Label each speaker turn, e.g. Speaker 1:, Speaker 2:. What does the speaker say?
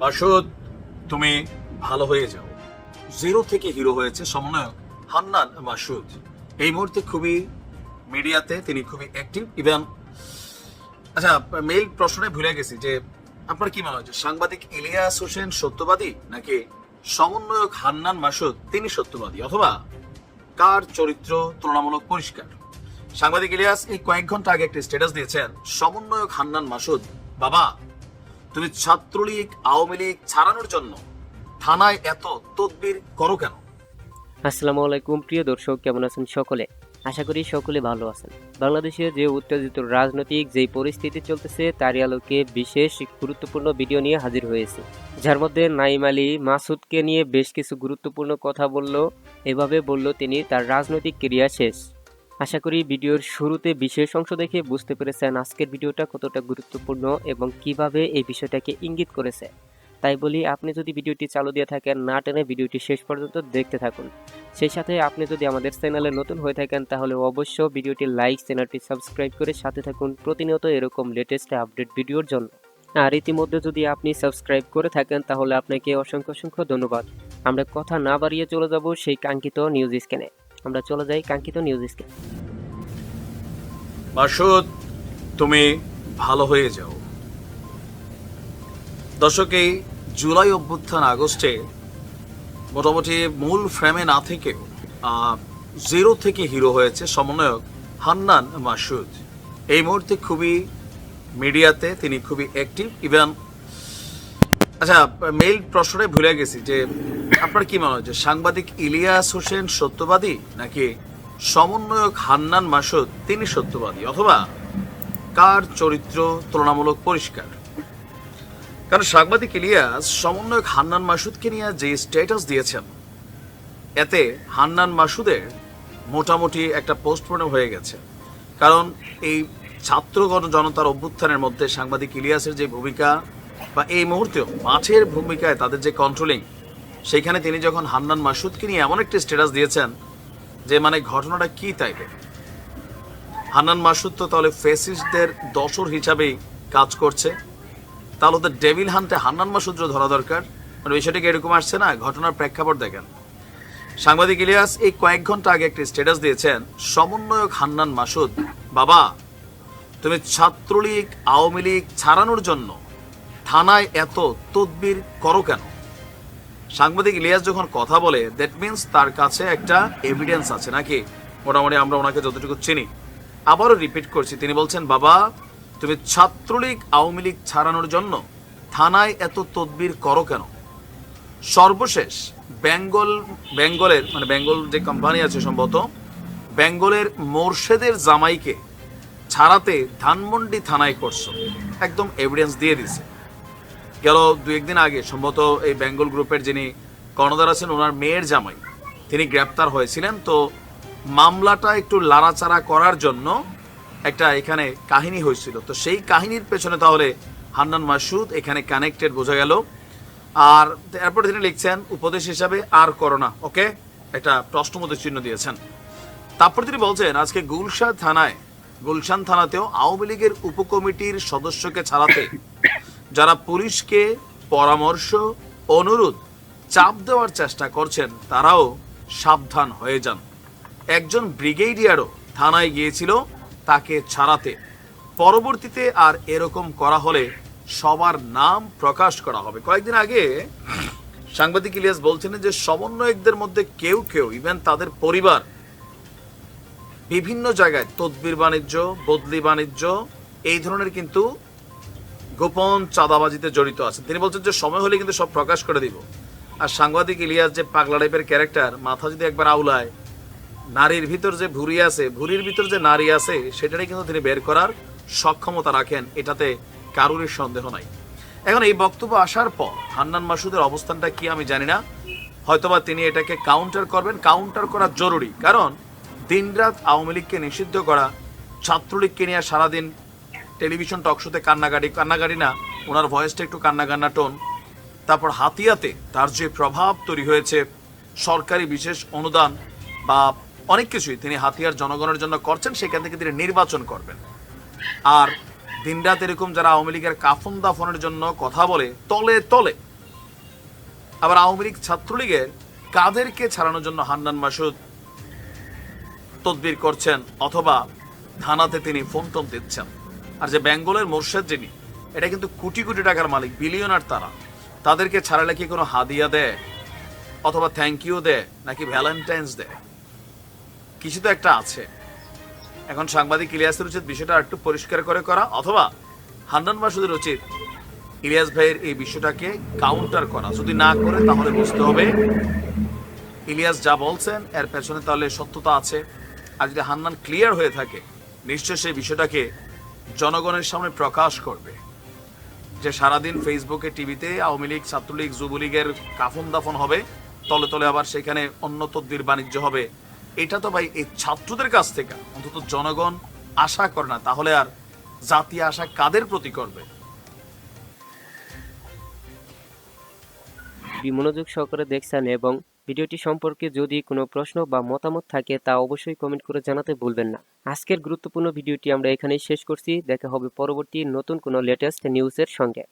Speaker 1: মাসুদ তুমি ভালো হয়ে যাও। জিরো থেকে হিরো হয়েছে সমন্বয়ক হান্নান মাসুদ এই মুহূর্তে খুবই মিডিয়াতে তিনি খুবই অ্যাক্টিভ ইভেন আচ্ছা মেইল প্রশ্নে ভুলে গেছি যে আপনার কি মনে হয় সাংবাদিক ইলিয়াস হোসেন সত্যবাদী নাকি সমন্বয়ক হান্নান মাসুদ তিনি সত্যবাদী, অথবা কার চরিত্র তুলনামূলক পরিষ্কার? সাংবাদিক ইলিয়াস এই কয়েক ঘণ্টা আগে একটি স্ট্যাটাস দিয়েছেন, সমন্বয়ক হান্নান মাসুদ বাবা তুমি ছাত্রলীগ, আওয়ামী লীগ ছাড়ানোর জন্য থানায় এত তদবির করো কেন?
Speaker 2: আসসালামু আলাইকুম, প্রিয় দর্শক, কেমন আছেন সকলে? আশা করি সকলে ভালো আছেন। বাংলাদেশের যে উত্তেজিত রাজনৈতিক যেই পরিস্থিতি চলতেছে, তারই আলোকে বিশেষ গুরুত্বপূর্ণ ভিডিও নিয়ে হাজির হয়েছে। যার মধ্যে নাইম আলী মাসুদকে নিয়ে বেশ কিছু গুরুত্বপূর্ণ কথা বলল, এভাবে বলল তিনি, তার রাজনৈতিক ক্রিয়া শেষ। আশা করি ভিডিওর শুরুতে বিশেষ অংশ দেখে বুঝতে পেরেছেন আজকের ভিডিওটা কতটা গুরুত্বপূর্ণ এবং কীভাবে এই বিষয়টাকে ইঙ্গিত করেছে। তাই বলি, আপনি যদি ভিডিওটি চালু দিয়ে থাকেন, না টেনে ভিডিওটি শেষ পর্যন্ত দেখতে থাকুন। সেই সাথে আপনি যদি আমাদের চ্যানেলে নতুন হয়ে থাকেন, তাহলে অবশ্য ভিডিওটি লাইক, চ্যানেলটি সাবস্ক্রাইব করে সাথে থাকুন প্রতিনিয়ত এরকম লেটেস্ট আপডেট ভিডিওর জন্য। আর ইতিমধ্যে যদি আপনি সাবস্ক্রাইব করে থাকেন, তাহলে আপনাকে অসংখ্য অসংখ্য ধন্যবাদ। আমরা কথা না বাড়িয়ে চলে যাব সেই কাঙ্ক্ষিত নিউজ স্ক্যানে আমরা চলে যাই কাঙ্ক্ষিত নিউজ স্ক্যানে
Speaker 1: মাসুদ তুমি ভালো হয়ে যাও। দর্শক এই জুলাই অভ্যুত্থান আগস্টে মোটামুটি মূল ফ্রেমে না আহ, জিরো থেকে হিরো হয়েছে সমন্বয়ক হান্নান মাসুদ। এই মুহূর্তে খুবই মিডিয়াতে তিনি খুবই অ্যাক্টিভ ইভেন আচ্ছা মেইল প্রশ্নে ভুলে গেছি যে আপনার কি মনে হয় যে সাংবাদিক ইলিয়াস হোসেন সত্যবাদী নাকি সমন্বয়ক হান্নান মাসুদ তিনি সত্যবাদী? অথবা কার চরিত্র তুলনামূলক পরিষ্কার? কারণ সাংবাদিক ইলিয়াস সমন্বয়ক হান্নান মাসুদকে নিয়ে যে স্ট্যাটাস দিয়েছেন, এতে হান্নান মাসুদের মোটামুটি একটা পোস্টমর্টম হয়ে গেছে। কারণ এই ছাত্রগণ জনতার অভ্যুত্থানের মধ্যে সাংবাদিক ইলিয়াসের যে ভূমিকা বা এই মুহূর্তেও মাঠের ভূমিকায় তাদের যে কন্ট্রোলিং সেখানে তিনি যখন হান্নান মাসুদকে নিয়ে এমন একটি স্ট্যাটাস দিয়েছেন যে মানে ঘটনাটা কি তাইলে হান্নান মাসুদ তো তাহলে ফেসিস্টদের দশর হিসাবেই কাজ করছে। তাহলে ওদের ডেভিল হান্টে হান্নান মাসুদ্র ধরা দরকার। মানে বিষয়টাকে এরকম আসছে না? ঘটনার প্রেক্ষাপট দেখেন। সাংবাদিক ইলিয়াস এই কয়েক ঘণ্টা আগে একটি স্ট্যাটাস দিয়েছেন, সমন্বয়ক হান্নান মাসুদ, বাবা, তুমি ছাত্রলীগ, আওয়ামী লীগ ছাড়ানোর জন্য থানায় এত তদবির করো কেন? সাংবাদিক ইলিয়াস যখন কথা বলে দ্যাট মিন্স তার কাছে একটা এভিডেন্স আছে নাকি? মোটামুটি আমরা ওনাকে যতটুকু চিনি। আবারও রিপিট করছি, তিনি বলছেন, বাবা, তুমি ছাত্রলীগ, আওয়ামী লীগ ছাড়ানোর জন্য থানায় এত তদবির করো কেন? সর্বশেষ, বেঙ্গল, বেঙ্গলের মানে বেঙ্গল যে কোম্পানি আছে সম্ভবত, বেঙ্গলের মোর্শেদের জামাইকে ছাড়াতে ধানমন্ডি থানায় করছ। একদম এভিডেন্স দিয়ে দিছে গেল দু একদিন আগে, সম্ভবত এই বেঙ্গল গ্রুপের যিনি কর্ণধার আছেন, ওনার মেয়ের জামাই, তিনি গ্রেপ্তার হয়েছিলেন। তো মামলাটা একটু লাড়াচাড়া করার জন্য একটা এখানে কাহিনী হয়েছিল। তো সেই কাহিনীর পেছনে তাহলে হান্নান মাসুদ এখানে কানেক্টেড বোঝা গেল। আর এরপর তিনি লিখছেন, উপদেশ হিসাবে আর করোনা ওকে? একটা প্রশ্নমতো চিহ্ন দিয়েছেন। তারপর তিনি বলছেন, আজকে গুলশান থানায়, গুলশান থানাতেও আওয়ামী লীগের উপকমিটির সদস্যকে ছাড়াতে যারা পুলিশকে পরামর্শ, অনুরোধ, চাপ দেওয়ার চেষ্টা করছেন, তারাও সাবধান হয়ে যান। একজন ব্রিগেডিয়ারও থানায় গিয়েছিল তাকে ছাড়াতে। পরবর্তীতে আর এরকম করা হলে সবার নাম প্রকাশ করা হবে। কয়েকদিন আগে সাংবাদিক ইলিয়াস বলছিলেন যে সমন্বয়কদের মধ্যে কেউ কেউ, ইভেন তাদের পরিবার, বিভিন্ন জায়গায় তদবির বাণিজ্য, বদলি বাণিজ্য, এই ধরনের কিন্তু গোপন চাঁদাবাজিতে জড়িত আছেন। তিনি বলছেন যে সময় হলে কিন্তু সব প্রকাশ করে দিব। আর সাংবাদিক ইলিয়াস যে পাগলা টাইপের ক্যারেক্টার মাথা যদি একবার আউলায়, নারীর ভিতর যে ভুরি আছে ভুরির ভিতর যে নারী আছে, সেটারই কিন্তু তিনি বের করার সক্ষমতা রাখেন। এটাতে কারোরই সন্দেহ নাই। এখন এই বক্তব্য আসার পর হান্নান মাসুদের অবস্থানটা কি আমি জানি না। হয়তোবা তিনি এটাকে কাউন্টার করবেন। কাউন্টার করা জরুরি। কারণ দিনরাত আওয়ামী লীগকে নিষিদ্ধ করা, ছাত্রলীগকে নিয়ে সারাদিন টেলিভিশন টকশোতে কান্নাকাটি কান্নাকাটি না, ওনার ভয়েসটা একটু কান্নাকান্না টোন। তারপর হাতিয়াতে তার যে প্রভাব তৈরি হয়েছে, সরকারি বিশেষ অনুদান বা অনেক কিছুই তিনি হাতিয়ার জনগণের জন্য করছেন, সেখান থেকে তিনি নির্বাচন করবেন। আর দিনরাত এরকম যারা আওয়ামী লীগের কাফন দাফনের জন্য কথা বলে, তলে তলে, আবার আওয়ামী লীগ ছাত্রলীগের কাদেরকে ছাড়ানোর জন্য হান্নান মাসুদ তদবির করছেন, অথবা থানাতে তিনি ফোন টোন দিচ্ছেন। আর যে বেঙ্গলের মোর্শেদ যিনি, এটা কিন্তু কোটি কোটি টাকার মালিক, বিলিয়নার তারা। তাদেরকে ছাড়ালে কি কোনো হাদিয়া দেয়, অথবা থ্যাংক ইউ দেয়, নাকি ভ্যালেন্টাইন্স দেয়? কিছু তো একটা আছে। এখন সাংবাদিক ইলিয়াসের উচিত বিষয়টা একটু পরিষ্কার করে করা, অথবা হান্নান মাসুদের উচিত ইলিয়াস ভাইয়ের এই বিষয়টাকে কাউন্টার করা। যদি না করে, তাহলে বুঝতে হবে, ইলিয়াস যা বলছেন, এর পেছনে তাহলে সত্যতা আছে। আর যদি হান্নান ক্লিয়ার হয়ে থাকে নিশ্চয় সেই বিষয়টাকে জনগণের সামনে প্রকাশ করবে। যে সারাদিন ফেসবুকে টিভিতে আওয়ামী লীগ, ছাত্রলীগ, যুবলীগের কাফন দাফন হবে, তলে তলে আবার সেখানে অন্য তদ্বির বাণিজ্য হবে। এটা তো ভাই, এই ছাত্রদের কাছ থেকে। অন্তত জনগণ আশা করে না, তাহলে আর জাতি আশা কাদের প্রতি করবে?
Speaker 2: ভিডিওটি মনোযোগ সহকারে দেখছেন এবং ভিডিওটি সম্পর্কে যদি কোনো প্রশ্ন বা মতামত থাকে, তা অবশ্যই কমেন্ট করে জানাতে ভুলবেন না। আজকের গুরুত্বপূর্ণ ভিডিওটি আমরা এখানেই শেষ করছি। দেখা হবে পরবর্তী নতুন কোনো লেটেস্ট নিউজের সঙ্গে।